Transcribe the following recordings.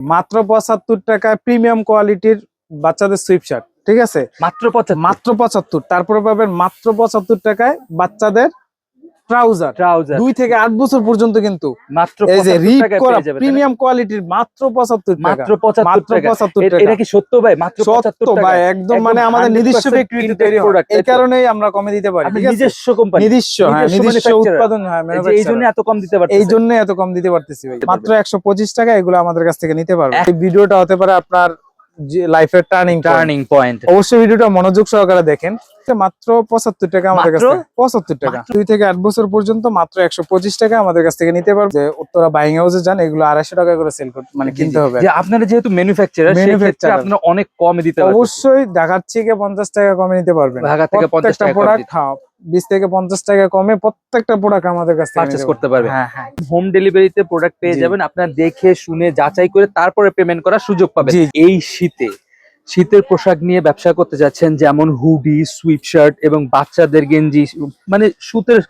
মাত্র পঁচাত্তর টাকায় প্রিমিয়াম কোয়ালিটির বাচ্চাদের সুইপ শার্ট ঠিক আছে? মাত্র পঁচাত্তর? মাত্র পঁচাত্তর তারপরে পাবেন মাত্র পঁচাত্তর টাকায় বাচ্চাদের ট্রাউজার ট্রাউজার দুই থেকে আট বছর পর্যন্ত কিন্তু মাত্র এই যে রিপ করা? প্রিমিয়াম কোয়ালিটির মাত্র পঁচাত্তর টাকা। মাত্র পঁচাত্তর মাত্র টাকা। পঁচাত্তর এটা কি সত্য ভাই? মাত্র সত্য পঁচাত্তর টাকা। ভাই একদম মানে আমাদের নিজস্ব printed তৈরি product, এই কারণেই আমরা কমে দিতে পারি? নিজস্ব কোম্পানি নিজস্ব হ্যাঁ নিজস্ব। উৎপাদন হ্যাঁ এই জন্য এত কম দিতে পারতেছে। এই জন্য এত কম দিতে পারতেছি ভাই। মাত্র একশো পঁচিশ টাকা এগুলো আমাদের কাছ থেকে নিতে পারবে। এই ভিডিওটা হতে পারে আপনার লাইফের টার্নিং টার্নিং পয়েন্ট অবশ্যই ভিডিওটা মনোযোগ সহকারে দেখেন। মাত্র পঁচাত্তর টাকা আমাদের কাছ পঁচাত্তর টাকা। দুই থেকে আট বছর পর্যন্ত মাত্র একশো পঁচিশ টাকা আমাদের কাছ থেকে নিতে পারবে। যে উত্তরা বাইং হাউসে যান এগুলো আড়াইশো টাকা করে সেল করতে মানে কিনতে হবে। যে আপনারা যেহেতু ম্যানুফ্যাকচারার Manufacturer। আপনারা অনেক কমে দিতে অবশ্যই ঢাকার থেকে পঞ্চাশ টাকা কমে নিতে পারবেন। ঢাকা থেকে 50 টাকা প্রোডাক্ট হ্যাঁ বিশ থেকে পঞ্চাশ টাকা কমে প্রত্যেকটা প্রোডাক্ট আমাদের কাছ নিতে করতে পারবেন। হ্যাঁ হ্যাঁ। হোম ডেলিভারিতে প্রোডাক্ট পেয়ে যাবেন। আপনারা দেখে শুনে যাচাই করে তারপরে পেমেন্ট করার সুযোগ পাবেন। এই শীতে শীতের পোশাক নিয়ে ব্যবসা করতে যাচ্ছেন যেমন হুডি সুইপ শার্ট এবং বাচ্চাদের গেঞ্জি মানে সুতের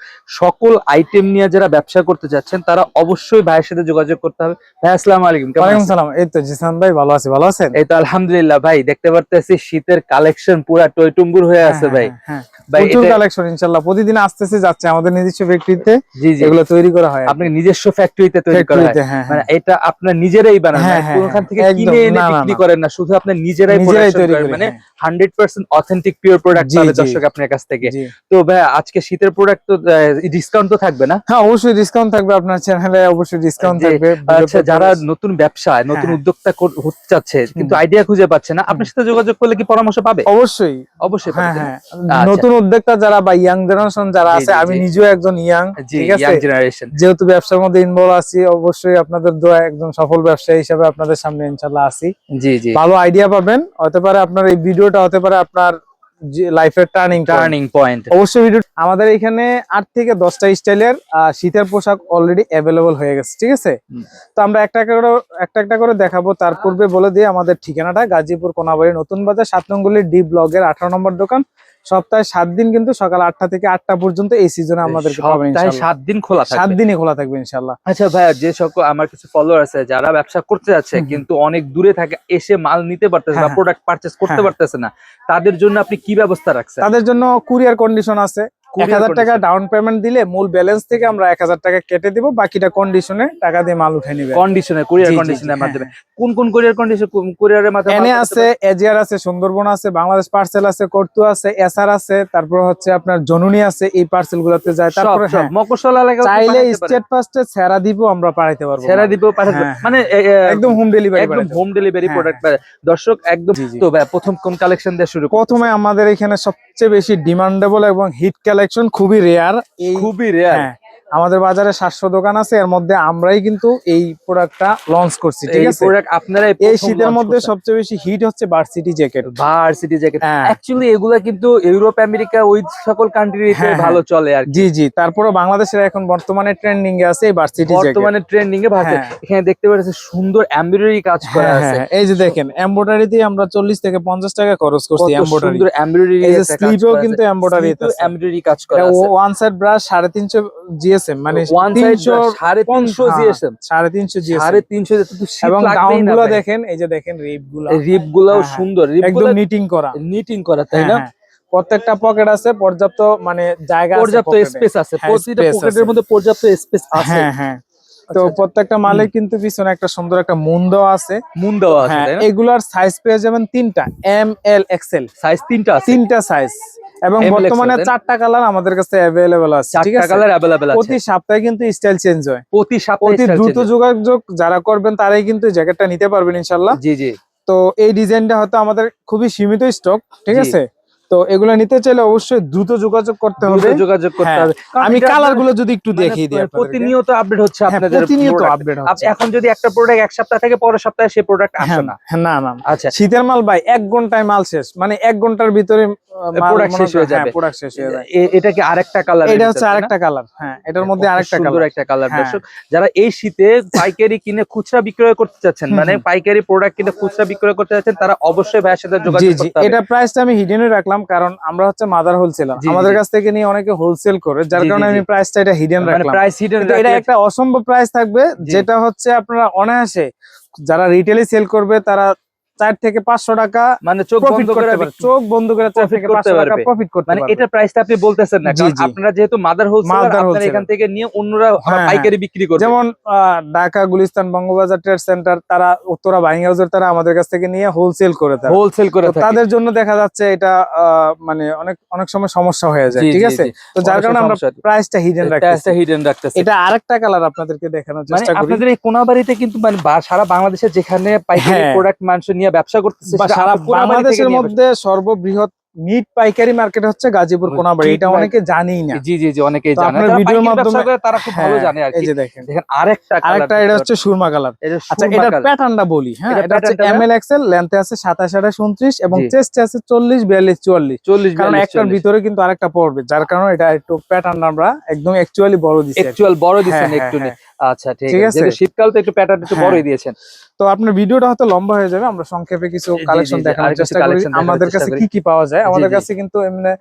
সকল আইটেম নিয়ে যারা ব্যবসা করতে যাচ্ছেন তারা অবশ্যই ভাইয়ের সাথে যোগাযোগ করতে হবে। ভাই আসসালামু আলাইকুম ওয়ালাইকুম সালাম। এই তো জিসান ভাই ভালো আছি ভালো আছেন? এই তো আলহামদুলিল্লাহ ভাই দেখতে পারতেছি শীতের কালেকশন পুরা টইটুম্বুর হয়ে আছে হ্যাঁ, ভাই। হ্যাঁ, হ্যাঁ। কালেকশন ইনশাল্লাহ। প্রতিদিন আসতেছে যাচ্ছে আমাদের নিজস্ব ফ্যাক্টরিতে এগুলো তৈরি করা হয় আপনি নিজস্ব ফ্যাক্টরিতে তৈরি করা হয়। হ্যাঁ মানে হ্যাঁ এটা আপনার নিজেরাই বানান হ্যাঁ, না হ্যাঁ, কোনখান থেকে কিনে এনে বিক্রি করেন না শুধু আপনি নিজেরাই নিজেরাই প্রোডাকশন তৈরি করেন করি মানে হ্যাঁ। Hundred percent authentic pure product পাবে দর্শক আপনার কাছ থেকে। তো ভাই আজকে শীতের প্রোডাক্ট তো ডিসকাউন্ট তো থাকবে না? হ্যাঁ অবশ্যই ডিসকাউন্ট থাকবে আপনার চ্যানেলে অবশ্যই ডিসকাউন্ট থাকবে আচ্ছা যারা নতুন ব্যবসায় নতুন হ্যাঁ। উদ্যোক্তা হতে চাচ্ছে কিন্তু আইডিয়া খুঁজে পাচ্ছে না আপনার সাথে যোগাযোগ করলে কি পরামর্শ পাবে? অবশ্যই। অবশ্যই হ্যাঁ হ্যাঁ। আচ্ছা। নতুন উদ্যোক্তা যারা বা ইয়াং জেনারেশন যারা আছে আমি নিজেও একজন ইয়াং ঠিক আছে? জেনারেশন যেহেতু ব্যবসার মধ্যে ইনভলভ আছি অবশ্যই আপনাদের দোয়া একজন সফল ব্যবসায়ী হিসেবে আপনাদের সামনে ইনশাল্লাহ আছি জি জি। ভালো আইডিয়া পাবেন হতে পারে আপনার এই ভিডিওটা হতে পারে আপনার লাইফের টার্নিং টার্নিং পয়েন্ট অবশ্যই ভিডিও আমাদের এখানে আট থেকে দশটা স্টাইলের শীতের পোশাক অলরেডি অ্যাভেলেবল হয়ে গেছে ঠিক আছে? তো আমরা একটা একটা করে একটা একটা করে দেখাবো। তার পূর্বে বলে দিয়ে আমাদের ঠিকানাটা গাজীপুর কোনাবাড়ি নতুন বাজার সাত নঙ্গলি ডি ব্লগের আঠারো নম্বর দোকান। সপ্তাহে সাত দিন কিন্তু সকাল আটটা থেকে আটটা পর্যন্ত এই সিজনে আমাদের সাত দিন খোলা সাত দিনে খোলা থাকবে ইনশাল্লাহ আচ্ছা ভাইয়া যে সকল আমার কিছু ফলোয়ার আছে যারা ব্যবসা করতে যাচ্ছে। কিন্তু অনেক দূরে থাকে এসে মাল নিতে পারতেছে বা হ্যাঁ, প্রোডাক্ট পারচেস করতে হ্যাঁ। পারতেছে না তাদের জন্য আপনি কি ব্যবস্থা রাখছেন? তাদের জন্য কুরিয়ার কন্ডিশন আছে এক হাজার টাকা ডাউন পেমেন্ট দিলে মূল ব্যালেন্স থেকে আমরা এক হাজার টাকা কেটে দিব বাকিটা কন্ডিশনে টাকা দিয়ে মাল উঠে নিবে। কন্ডিশনে কুরিয়ার কন্ডিশনের হ্যাঁ, মাধ্যমে। কোন কোন কুরিয়ার কন্ডিশন কুরিয়ারের মাধ্যমে এনে আছে এজিআর আছে সুন্দরবন আছে বাংলাদেশ পার্সেল আছে কর্তু আছে এসআর আছে তারপর হচ্ছে আপনার জনুনি আছে এই পার্সেল গুলোতে যায়। পারে? তারপরে সব সব হ্যাঁ, মকসল এলাকা চাইলে স্টেট ফার্স্টে ছেড়া দিব আমরা পাঠাইতে পারব মাল। দিব পাঠাতে হ্যাঁ, মানে একদম হোম ডেলিভারি একদম হোম ডেলিভারি প্রোডাক্ট দর্শক একদম। তো প্রথম কোন কালেকশন দিয়ে শুরু প্রথমে আমাদের এখানে সবচেয়ে বেশি ডিমান্ডেবল এবং হিট কালেকশন খুবই রেয়ার খুবই রেয়ার আমাদের বাজারে সাতশো দোকান আছে এর মধ্যে আমরাই কিন্তু এই প্রোডাক্টটা লঞ্চ করছি ঠিক আছে? প্রোডাক্ট আপনারা এই শীতের মধ্যে সবচেয়ে বেশি হিট হচ্ছে ভার্সিটি জ্যাকেট ভার্সিটি জ্যাকেট হ্যাঁ। অ্যাকচুয়ালি এগুলা কিন্তু ইউরোপ আমেরিকা ওই সকল কান্ট্রিতে হ্যাঁ, ভালো চলে আর জি জি। তারপরে বাংলাদেশের এখন বর্তমানে ট্রেন্ডিং এ আছে এই ভার্সিটি জ্যাকেট বর্তমানে ট্রেন্ডিং এ ভাষা হ্যাঁ। এখানে দেখতে পাচ্ছেন সুন্দর এমব্রয়ডারি কাজ করা হ্যাঁ আছে। হ্যাঁ এই যে দেখেন এমব্রয়ডারিতে আমরা চল্লিশ থেকে পঞ্চাশ টাকা খরচ করছি এমব্রয়ডারি সুন্দর এমব্রয়ডারি এই যে স্লিপেও কিন্তু embroidery আছে। এমব্রয়ডারি কাজ করা আছে। ওয়ান সাইড ব্রাশ সাড়ে তিনশো জিএসএম মানে ওয়ান তিনশো সাড়ে তিনশো হ্যাঁ, জিএসএম সাড়ে তিনশো সাড়ে তিনশো এবং গাউনগুলো দেখেন এই যে দেখেন রিপগুলো রিপ গুলাও হ্যাঁ, হ্যাঁ। সুন্দর রিপ একদম নিটিং করা। নিটিং করা তাই হ্যাঁ, না? হ্যাঁ। প্রত্যেকটা পকেট আছে পর্যাপ্ত মানে জায়গা পর্যাপ্ত স্পেস আছে হ্যাঁ, প্রতিটা পকেটের মধ্যে পর্যাপ্ত স্পেস আছে। হ্যাঁ হ্যাঁ। তো আচ্ছা, প্রত্যেকটা মালে কিন্তু পিছনে একটা সুন্দর একটা মুন দেওয়া আছে। মুন দেওয়া আছে হ্যাঁ এগুলার সাইজ পেয়ে যাবেন তিনটা এম এল এক্সেল সাইজ তিনটা তিনটা সাইজ এবং বর্তমানে চারটা কালার আমাদের কাছে অ্যাভেলেবল আছে ঠিক চারটা আছে? কালার অ্যাভেলেবল আছে। প্রতি সপ্তাহে কিন্তু স্টাইল চেঞ্জ হয়। প্রতি সপ্তাহে অতি দ্রুত যোগাযোগ যারা করবেন তারাই কিন্তু জ্যাকেটটা নিতে পারবেন ইনশাআল্লাহ। জি জি। তো এই ডিজাইনটা হয়তো আমাদের খুবই সীমিত স্টক ঠিক আছে? তো এগুলো নিতে চাইলে অবশ্যই দ্রুত যোগাযোগ করতে হবে। যোগাযোগ করতে হ্যাঁ, হবে। আমি কালারগুলো যদি একটু মানে দেখিয়ে দিই প্রতিনিয়ত আপডেট হচ্ছে হ্যাঁ, আপনাদের প্রতিনিয়ত আপডেট হচ্ছে। এখন যদি একটা প্রোডাক্ট এক সপ্তাহ থেকে পরের সপ্তাহে সেই প্রোডাক্ট আসে হ্যাঁ না। না না। আচ্ছা। শীতের মাল ভাই এক ঘন্টায় মাল শেষ। মানে এক ঘণ্টার ভিতরে Product শেষ হয়ে যাবে। প্রোডাক্ট শেষ হয়ে এ- এটা কি আরেকটা কালার এটা হচ্ছে আরেকটা কালার হ্যাঁ এটার মধ্যে আরেকটা কালার একটা কালার। দর্শক। যারা এই শীতে পাইকারি কিনে খুচরা বিক্রয় করতে চাচ্ছেন মানে পাইকারি প্রোডাক্ট কিনে খুচরা বিক্রয় করতে চাচ্ছেন তারা অবশ্যই ভাইয়ের সাথে যোগাযোগ করতে হবে। এটা প্রাইসটা আমি হিডেনে রাখলাম। কারণ আমরা হচ্ছে মাদার হোলসেলার আমাদের কাছ থেকে নিয়ে অনেকে হোলসেল করে যার কারণে। আমি প্রাইসটা এটা হিডেন মানে রাখলাম। প্রাইস হিডেন এটা একটা অসম্ভব প্রাইস থাকবে যেটা হচ্ছে আপনারা অনায়াসে যারা রিটেলে সেল করবে তারা চার থেকে পাঁচশো টাকা মানে চোখ বন্ধ করে চোখ বন্ধ করে চার থেকে পাঁচশো টাকা প্রফিট করতে মানে এটা প্রাইসটা আপনি বলতেছেন না। আপনারা যেহেতু মাদার হোলসেলার Mother আপনারা এখান থেকে নিয়ে অন্যরা হ্যাঁ, পাইকারি বিক্রি করবে। যেমন ঢাকা গুলিস্তান বঙ্গবাজার ট্রেড সেন্টার তারা উত্তরা বাইং হাউসের তারা আমাদের কাছ থেকে নিয়ে হোলসেল করে তারা। হোলসেল করে থাকে। তাদের জন্য দেখা যাচ্ছে এটা মানে অনেক অনেক সময় সমস্যা হয়ে যায় ঠিক আছে? তো যার কারণে আমরা প্রাইসটা হিডেন রাখতেছি। প্রাইসটা হিডেন রাখতেছে। এটা আরেকটা কালার আপনাদেরকে দেখানোর মানে চেষ্টা করি। আপনাদের এই কোনাবাড়িতে কিন্তু মানে সারা বাংলাদেশে যেখানে পাইকারি হ্যাঁ। প্রোডাক্ট মানুষ নিয়ে ব্যবসা করতেছে সারা বাংলাদেশের মধ্যে সর্ববৃহৎ মিট পাইকারি মার্কেট হচ্ছে গাজীপুর কোনাবাড়ি। এটা অনেকে জানেই না। জি জি জি অনেকেই জানে। আপনার ভিডিওর মাধ্যমে- তারা খুব ভালো হ্যাঁ, জানে আর কি। দেখেন। দেখেন আরেকটা আরেকটা এটা হচ্ছে সুরমা কালার এটা আচ্ছা সুরমা এটা প্যাটার্নটা বলি হ্যাঁ এটা হচ্ছে টা এক্সেল লেন্থে আছে সাতাশ আঠাশ উনত্রিশ এবং জি। চেস্টে আছে চল্লিশ বিয়াল্লিশ চুয়াল্লিশ। 40 কারণ একটার ভিতরে কিন্তু আরেকটা পড়বে যার কারণে এটা একটু প্যাটার্ন আমরা একদম অ্যাকচুয়ালি বড় আর অ্যাকচুয়াল বড় দিছেন হ্যাঁ, একটু হ্যাঁ, আচ্ছা ঠিক আছে। শীতকাল তো একটু প্যাটার্ন একটু হ্যাঁ। বড়ই দিয়েছেন। তো আপনার ভিডিওটা হয়তো লম্বা হয়ে যাবে আমরা সংক্ষেপে কিছু কালেকশন দেখানোর চেষ্টা করি। আমাদের কাছে কি কি পাওয়া যায়? আমাদের কাছে কিন্তু এমনি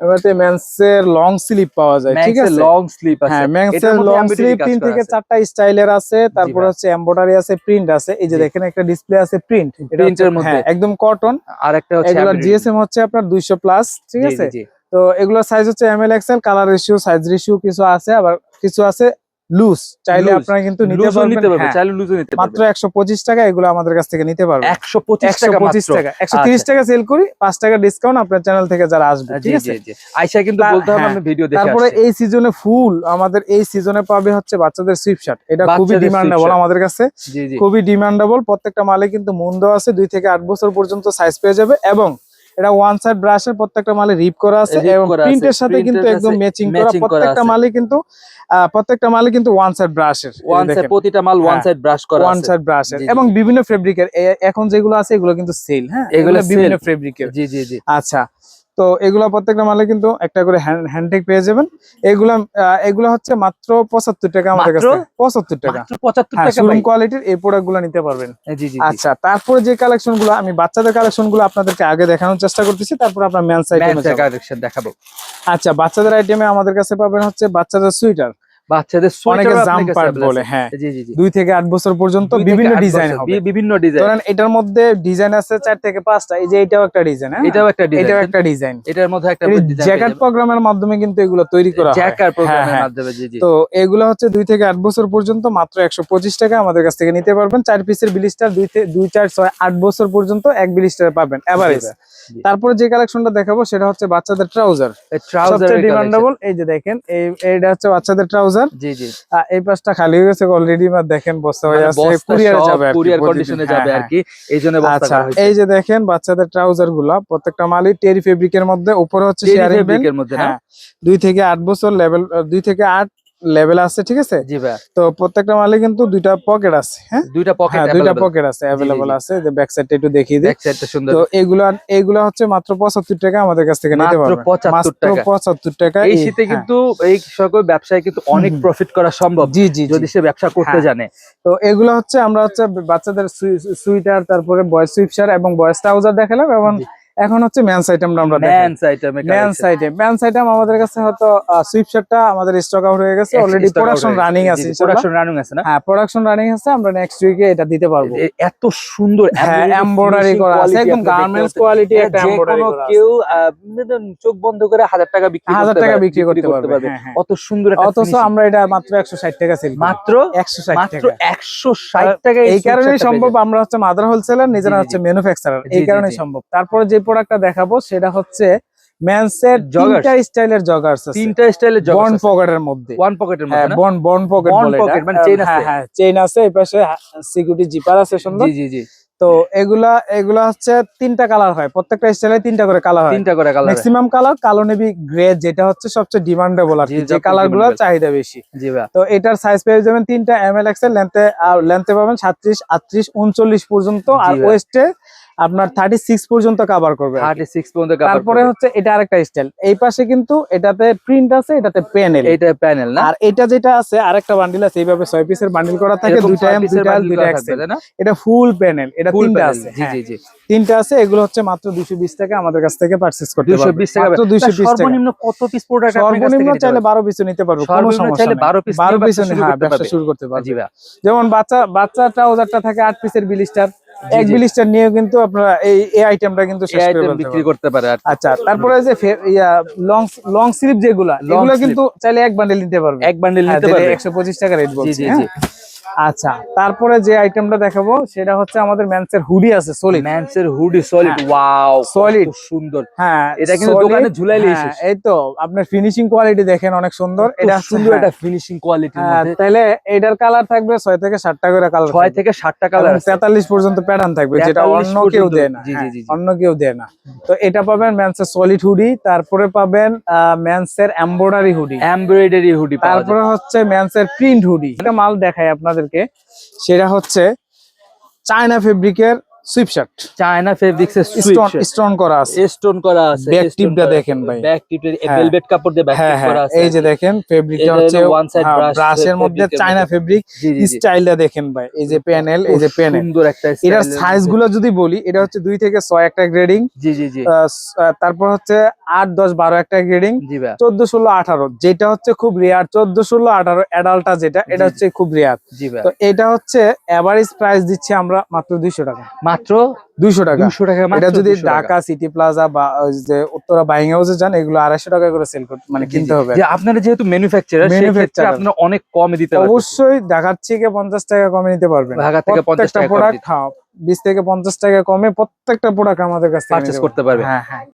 এমনিতে মেন্সের লং স্লিপ পাওয়া যায় ঠিক আছে? লং স্লিপ আছে। হ্যাঁ মধ্যে লং কাজ তিন থেকে। চারটা স্টাইলের আছে তারপর হচ্ছে এমব্রয়ডারি আছে প্রিন্ট আছে। এই যে। দেখেন একটা ডিসপ্লে আছে প্রিন্ট এর মধ্যে। একদম কটন আর একটা হচ্ছে embroidery। জিএসএম হচ্ছে আপনার দুইশো প্লাস ঠিক আছে। তো এগুলোর সাইজ হচ্ছে M L colour ratio size ratio কিছু আছে আবার কিছু আছে লুজ চাইলে আপনারা কিন্তু নিতে পারবেন। হ্যাঁ, চাইলে লুজও নিতে মাত্র পারবে একশো পঁচিশ টাকা এগুলো আমাদের কাছ থেকে নিতে পারবেন। 125 একশো টাকা পঁচিশ মাত্র। টাকা। একশো তিরিশ টাকা সেল করি পাঁচ টাকা ডিসকাউন্ট আপনার চ্যানেল থেকে যারা আসবে ঠিক আছে? আয়শা কিন্তু বলতে হবে হ্যাঁ। আমি ভিডিও দেখে তারপরে এই সিজনে ফুল আমাদের এই সিজনে পাবে হচ্ছে বাচ্চাদের সুইপ শার্ট এটা খুবই ডিমান্ডেবল আমাদের কাছে। খুবই ডিমান্ডেবল প্রত্যেকটা মালে কিন্তু মন দেওয়া আছে। দুই থেকে আট বছর পর্যন্ত সাইজ পেয়ে যাবে এবং এটা ওয়ান সাইড ব্রাশের প্রত্যেকটা মালে রিপ করা আছে এবং প্রিন্টের সাথে কিন্তু একদম ম্যাচিং করা প্রত্যেকটা মালে কিন্তু প্রত্যেকটা মালে কিন্তু ওয়ান সাইড ব্রাশের ওয়ান সাইড প্রতিটা মাল ওয়ান। সাইড ব্রাশ করা ওয়ান সাইড ব্রাশের এবং বিভিন্ন ফেব্রিকের এখন যেগুলো আছে এগুলো কিন্তু সেল হ্যাঁ? এগুলো বিভিন্ন ফেব্রিকের জি জি জি। আচ্ছা। তো এগুলা প্রত্যেকটা মালে কিন্তু একটা করে হ্যান্ডটেক পেয়ে যাবেন। এগুলা এগুলা হচ্ছে মাত্র পঁচাত্তর টাকা আমাদের কাছে। পঁচাত্তর টাকা। 75 হ্যাঁ টাকা কোয়ালিটির এই প্রোডাক্টগুলো নিতে পারবেন। আচ্ছা তারপরে যে কালেকশনগুলো আমি বাচ্চাদের কালেকশনগুলো আপনাদেরকে আগে দেখানোর চেষ্টা করতেছি তারপর আপনার ম্যান আইটেম সাইড দেখাবো। আচ্ছা বাচ্চাদের আইটেমে আমাদের কাছে পাবেন হচ্ছে বাচ্চাদের সুইটার বাচ্চাদের অনেকে জাম্পার বলে হ্যাঁ। দুই থেকে আট বছর পর্যন্ত বিভিন্ন ডিজাইন হবে। বিভিন্ন ডিজাইন ধরেন এটার মধ্যে ডিজাইন আছে চার থেকে পাঁচটা এই যে এটাও একটা ডিজাইন হ্যাঁ? এটাও একটা এটাও একটা ডিজাইন এটার মধ্যে একটা জ্যাকেট প্রোগ্রামের মাধ্যমে কিন্তু এগুলো তৈরি করা হয়। প্রোগ্রামের হ্যাঁ। মাধ্যমে জি জি। তো এগুলো হচ্ছে দুই থেকে আট বছর পর্যন্ত মাত্র একশো পঁচিশ টাকা আমাদের কাছ থেকে নিতে পারবেন। চার পিসের বিলিস্টার দুই দুই চার ছয় আট বছর পর্যন্ত এক বিলিস্টার পাবেন এভারেজ। তারপরে যে কালেকশনটা দেখাবো সেটা হচ্ছে বাচ্চাদের ট্রাউজার ট্রাউজার ডিমান্ডেবল এই যে দেখেন এই এইটা হচ্ছে বাচ্চাদের ট্রাউজার জি জি এই পাশটা খালি হয়ে গেছে অলরেডি দেখেন বস্তা হয়ে আছে কুরিয়ারে যাবে কুরিয়ার। কন্ডিশনে যাবে আর হ্যাঁ। কি এই জন্য আচ্ছা এই যে দেখেন বাচ্চাদের ট্রাউজারগুলা প্রত্যেকটা মালই টেরি ফেব্রিকের মধ্যে উপরে হচ্ছে শেয়ারিং ফেব্রিকের মধ্যে না হ্যাঁ দুই থেকে আট বছর লেভেল দুই থেকে আট লেভেল আছে ঠিক আছে? জি ভাই তো প্রত্যেকটা মালে কিন্তু দুইটা পকেট আছে হ্যাঁ? দুইটা পকেট হ্যাঁ দুইটা পকেট আছে অ্যাভেলেবল আছে। যে ব্যাক সাইডটা একটু দেখিয়ে দিই। ব্যাক সাইডটা সুন্দর। তো এগুলা এগুলা হচ্ছে মাত্র পঁচাত্তর টাকা আমাদের কাছ থেকে নিতে মাত্র পারবেন। 75 মাত্র টাকা। পঁচাত্তর টাকা এই শীতে কিন্তু এই সকল ব্যবসায় কিন্তু অনেক প্রফিট করা সম্ভব। জি জি যদি সে ব্যবসা করতে হ্যাঁ। জানে। তো এগুলা হচ্ছে আমরা হচ্ছে বাচ্চাদের সুইটার তারপরে বয়েজ সুইপশার এবং বয়েজ ট্রাউজার দেখালাম এবং। এখন হচ্ছে ম্যানস আইটেমটা আমরা ম্যানস আইটেমে ম্যানস আইটেম ম্যানস আইটেম আমাদের কাছে হয়তো সুইপশারটা আমাদের স্টক আউট হয়ে গেছে। অলরেডি প্রোডাকশন রানিং আছে প্রোডাকশন রানিং আছে না? হ্যাঁ প্রোডাকশন রানিং আছে। আমরা নেক্সট উইকে এটা দিতে পারব। এত সুন্দর হ্যাঁ এমব্রয়ডারি করা আছে। একদম গার্মেন্টস কোয়ালিটি একটা এমব্রয়ডারি করা আছে। কেউ চোখ বন্ধ করে হাজার টাকা বিক্রি হাজার করতে টাকা বিক্রি করতে পারবে। হ্যাঁ, হ্যাঁ। অত সুন্দর একটা অথচ আমরা এটা মাত্র একশো ষাট টাকা সেল মাত্র? একশো ষাট মাত্র টাকা। একশো ষাট টাকা এই কারণেই সম্ভব আমরা হচ্ছে মাদার হোলসেলার নিজেরা হচ্ছে। ম্যানুফ্যাকচারার এই জি, কারণেই সম্ভব। তারপরে যে প্রোডাক্টটা দেখাবো সেটা হচ্ছে ম্যানসের। তিনটা স্টাইলের জগার্স আছে। তিনটা স্টাইলের বন পকেটের মধ্যে। ওয়ান পকেটের মধ্যে? বন বন পকেট বলে এটা। মানে chain হ্যাঁ আছে। হ্যাঁ চেইন আছে এই পাশে সিকিউরিটি জিপার আছে সুন্দর। জি জি জি। তো এগুলা এগুলা হচ্ছে তিনটা কালার হয়। প্রত্যেকটা স্টাইলে তিনটা করে কালার হয়। তিনটা করে কালার ম্যাক্সিমাম কালার কালো নেভি গ্রে যেটা হচ্ছে সবচেয়ে ডিমান্ডেবল আর যে সবচেয়ে কালারগুলোর চাহিদা বেশি। জি ভাই তো এটার সাইজ পেয়ে যাবেন তিনটা এম এল এক্সেল লেন্থে আর লেন্থে পাবেন সাতত্রিশ আটত্রিশ উনচল্লিশ পর্যন্ত। আর ওয়েস্টে আপনার থার্টি সিক্স পর্যন্ত কাভার করবে আর কি। থার্টি সিক্স পর্যন্ত cover তারপরে হচ্ছে এটা আরেকটা স্টাইল এই পাশে কিন্তু এটাতে প্রিন্ট আছে এটাতে প্যানেল এটা প্যানেল না? আর এটা যেটা আছে আরেকটা বান্ডিল আছে এইভাবে ছয় পিসের বান্ডিল করা থাকে দুইটা এম দুইটা এল দুইটা এক্সেল? এটা ফুল প্যানেল এটা তিনটা আছে জি হ্যাঁ, জি জি। তিনটা আছে এগুলো হচ্ছে মাত্র দুশো বিশ টাকা আমাদের কাছ থেকে পারচেস করতে পারবে। বিশ টাকা মাত্র দুইশো বিশ টাকা। সর্বনিম্ন কত পিস প্রোডাক্ট সর্বনিম্ন চাইলে বারো পিসও নিতে পারবে কোনো সমস্যা চাইলে নেই। 12 piece বারো নিয়ে পিসও ব্যবসা শুরু হ্যাঁ করতে ব্যবসা শুরু করতে পারবে। যেমন বাচ্চা বাচ্চা ট্রাউজারটা থাকে আট পিসের বিলিস্টার এক। বিলিস্টার নিয়েও কিন্তু আপনারা এই এই আইটেমটা কিন্তু শেষ করে বিক্রি করতে পারে আচ্ছা তারপরে যে ইয়া লং লং স্লিপ যেগুলা এগুলো কিন্তু চাইলে এক বান্ডেল নিতে পারবে এক বান্ডেল হ্যাঁ, নিতে পারবে। একশো পঁচিশ টাকা রেট বলছি জি হ্যাঁ? জি। আচ্ছা তারপরে যে আইটেমটা দেখাবো সেটা হচ্ছে আমাদের ম্যানসের হুডি আছে সলিড ম্যানসের হুডি সলিড ওয়াও Solid। সুন্দর। হ্যাঁ এটা কিন্তু দোকানে ঝুলাইলেই হ্যাঁ। এই তো আপনার ফিনিশিং কোয়ালিটি দেখেন অনেক সুন্দর। এটা এটা সুন্দর একটা ফিনিশিং কোয়ালিটির হ্যাঁ, তাহলে এটার কালার থাকবে ছয় থেকে সাতটা করে কালার ছয় থেকে সাতটা কালার আছে। তেতাল্লিশ পর্যন্ত প্যাটার্ন থাকবে যেটা অন্য কেউ। দেয় না। হ্যাঁ। অন্য কেউ দেয় না। তো এটা পাবেন ম্যানসের সলিড হুডি তারপরে পাবেন ম্যানসের এমব্রয়ডারি হুডি এমব্রয়ডারি হুডি তারপরে হচ্ছে ম্যানসের প্রিন্ট হুডি এটা মাল দেখাই আপনাদেরকে সেটা হচ্ছে চায়না ফেব্রিকের সুইপ শার্ট। চায়না ফেব্রিক্স এর স্টোন স্টোন করা আছে। স্টোন করা আছে Back tip টা দেখেন ভাই। ব্যাক টিপের হ্যাঁ। ভেলভেট কাপড় দিয়ে ব্যাক হ্যাঁ টিপ হ্যাঁ। করা আছে। এই যে দেখেন ফেব্রিকটা হচ্ছে side brush ব্রাশের মধ্যে চায়না ফেব্রিক স্টাইলটা দেখেন ভাই। এই যে প্যানেল এই যে প্যানেল সুন্দর একটা এটার যদি বলি এটা হচ্ছে দুই থেকে ছয় একটা গ্রেডিং জি জি জি। তারপর হচ্ছে আট দশ বারো একটা গ্রেডিং জি ভাই। চোদ্দ ষোলো আঠারো যেটা হচ্ছে খুব রেয়ার চোদ্দ ষোলো আঠারো অ্যাডাল্টটা যেটা এটা হচ্ছে খুব রেয়ার জি ভাই। তো এটা হচ্ছে এভারেজ প্রাইস দিচ্ছি আমরা মাত্র দুইশো টাকা। মাত্র দুইশো টাকা। দুশো টাকা এটা যদি ঢাকা সিটি প্লাজা বা যে উত্তরা বাইং হাউসে যান এগুলো আড়াইশো টাকা করে সেল করতে মানে কিনতে হবে। আপনারা যেহেতু ম্যানুফ্যাকচারার ম্যানুফ্যাকচার আপনারা অনেক কমে দিতে পারবেন। অবশ্যই ঢাকার থেকে পঞ্চাশ টাকা কমে নিতে পারবেন। ঢাকা থেকে 50 প্রত্যেকটা টাকা প্রোডাক্ট হ্যাঁ বিশ থেকে পঞ্চাশ টাকা কমে প্রত্যেকটা প্রোডাক্ট আমাদের কাছে থেকে করতে পারবে হ্যাঁ হ্যাঁ।